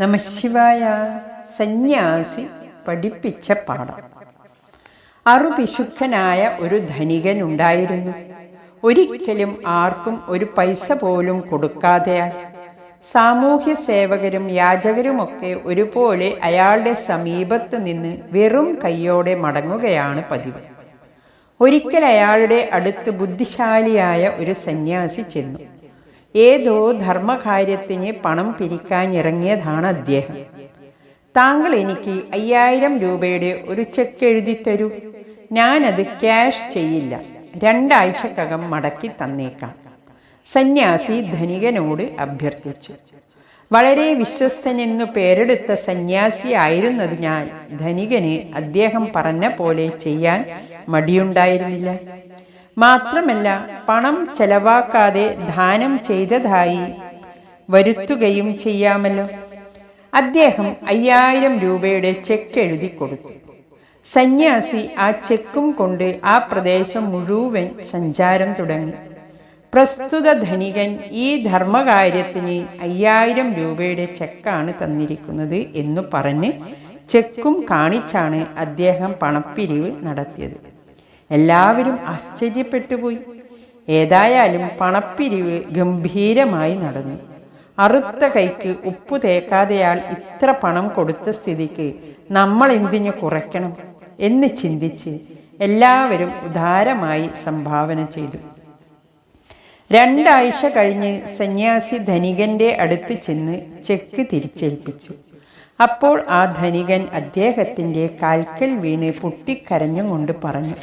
നമശിവായ സന്യാസി പഠിപ്പിച്ച പാഠം. അറുപിശുദ്ധനായ ഒരു ധനികൻ ഉണ്ടായിരുന്നു ഒരിക്കലും ആർക്കും ഒരു പൈസ പോലും കൊടുക്കാതെയാൽ സാമൂഹ്യ സേവകരും യാചകരുമൊക്കെ ഒരുപോലെ അയാളുടെ സമീപത്ത് നിന്ന് വെറും കൈയോടെ മടങ്ങുകയാണ് പതിവ്. ഒരിക്കൽ അയാളുടെ അടുത്ത് ബുദ്ധിശാലിയായ ഒരു സന്യാസി ചെന്നു. ഏതോ ധർമ്മകാര്യത്തിന് പണം പിരിക്കാനിറങ്ങിയതാണ് അദ്ദേഹം. താങ്കൾ എനിക്ക് അയ്യായിരം രൂപയുടെ ഒരു ചെക്ക് എഴുതി തരൂ ഞാനത് ക്യാഷ് ചെയ്യില്ല. രണ്ടാഴ്ചക്കകം മടക്കി തന്നേക്കാം. സന്യാസി ധനികനോട് അഭ്യർത്ഥിച്ചു. വളരെ വിശ്വസ്തനെന്നു പേരെടുത്ത സന്യാസിയായിരുന്നതിനാൽ ധനികന് അദ്ദേഹം പറഞ്ഞ പോലെ ചെയ്യാൻ മടിയുണ്ടായിരുന്നില്ല. മാത്രമല്ല പണം ചെലവാക്കാതെ ദാനം ചെയ്തതായി വരുത്തുകയും ചെയ്യാമല്ലോ. അദ്ദേഹം അയ്യായിരം രൂപയുടെ ചെക്ക് എഴുതി കൊടുത്തു. സന്യാസി ആ ചെക്കും കൊണ്ട് ആ പ്രദേശം മുഴുവൻ സഞ്ചാരം തുടങ്ങി. പ്രസ്തുത ധനികൻ ഈ ധർമ്മകാര്യത്തിന് അയ്യായിരം രൂപയുടെ ചെക്കാണ് തന്നിരിക്കുന്നത് എന്ന് പറഞ്ഞ് ചെക്കും കാണിച്ചാണ് അദ്ദേഹം പണപ്പിരിവ് നടത്തിയത്. എല്ലാവരും ആശ്ചര്യപ്പെട്ടുപോയി. ഏതായാലും പണപ്പിരിവ് ഗംഭീരമായി നടന്നു. അറുത്ത കൈക്ക് ഉപ്പ് തേക്കാതെയാൾ ഇത്ര പണം കൊടുത്ത സ്ഥിതിക്ക് നമ്മൾ എന്തിനു കുറയ്ക്കണം എന്ന് ചിന്തിച്ച് എല്ലാവരും ഉദാരമായി സംഭാവന ചെയ്തു. രണ്ടാഴ്ച കഴിഞ്ഞ് സന്യാസി ധനികന്റെ അടുത്ത് ചെന്ന് ചെക്ക് തിരിച്ചേൽപ്പിച്ചു. അപ്പോൾ ആ ധനികൻ അദ്ദേഹത്തിന്റെ കാൽക്കൽ വീണ് പൊട്ടിക്കരഞ്ഞുകൊണ്ട് പറഞ്ഞു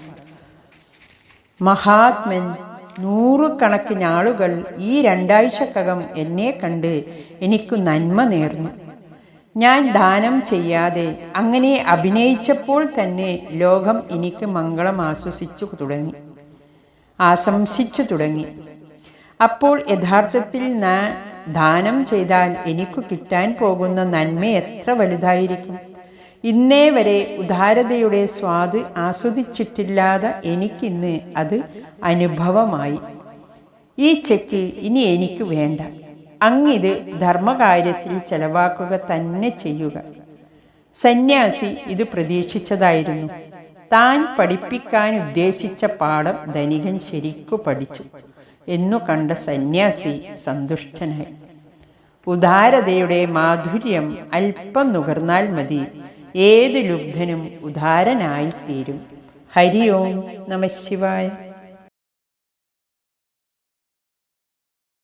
മഹാത്മൻ നൂറുകണക്കിന് ആളുകൾ ഈ രണ്ടാഴ്ചക്കകം എന്നെ കണ്ട് എനിക്ക് നന്മ നേർന്നു. ഞാൻ ദാനം ചെയ്യാതെ അങ്ങനെ അഭിനയിച്ചപ്പോൾ തന്നെ ലോകം എനിക്ക് മംഗളം ആശ്വസിച്ചു തുടങ്ങി ആശംസിച്ചു തുടങ്ങി. അപ്പോൾ യഥാർത്ഥത്തിൽ ഞാൻ ദാനം ചെയ്താൽ എനിക്ക് കിട്ടാൻ പോകുന്ന നന്മ എത്ര വലുതായിരിക്കും? ഇന്നേ വരെ ഉദാരതയുടെ സ്വാദ് ആസ്വദിച്ചിട്ടില്ലാതെ എനിക്കിന്ന് അത് അനുഭവമായി. ഈ ചെക്ക് ഇനി എനിക്ക് വേണ്ട. അങ്ങിത് ധർമ്മകാര്യത്തിൽ ചെലവാക്കുക തന്നെ ചെയ്യുക. സന്യാസി ഇത് പ്രതീക്ഷിച്ചതായിരുന്നു. താൻ പഠിപ്പിക്കാൻ ഉദ്ദേശിച്ച പാഠം ധനികൻ ശരിക്കു പഠിച്ചു എന്നു കണ്ട സന്യാസി സന്തുഷ്ടനായി. ഉദാരതയുടെ മാധുര്യം അല്പം നുകർന്നാൽ മതി. ഏത് ലുബ്ധനും ഉദാരനായിത്തീരും. ഹരി ഓം നമ ശിവായ.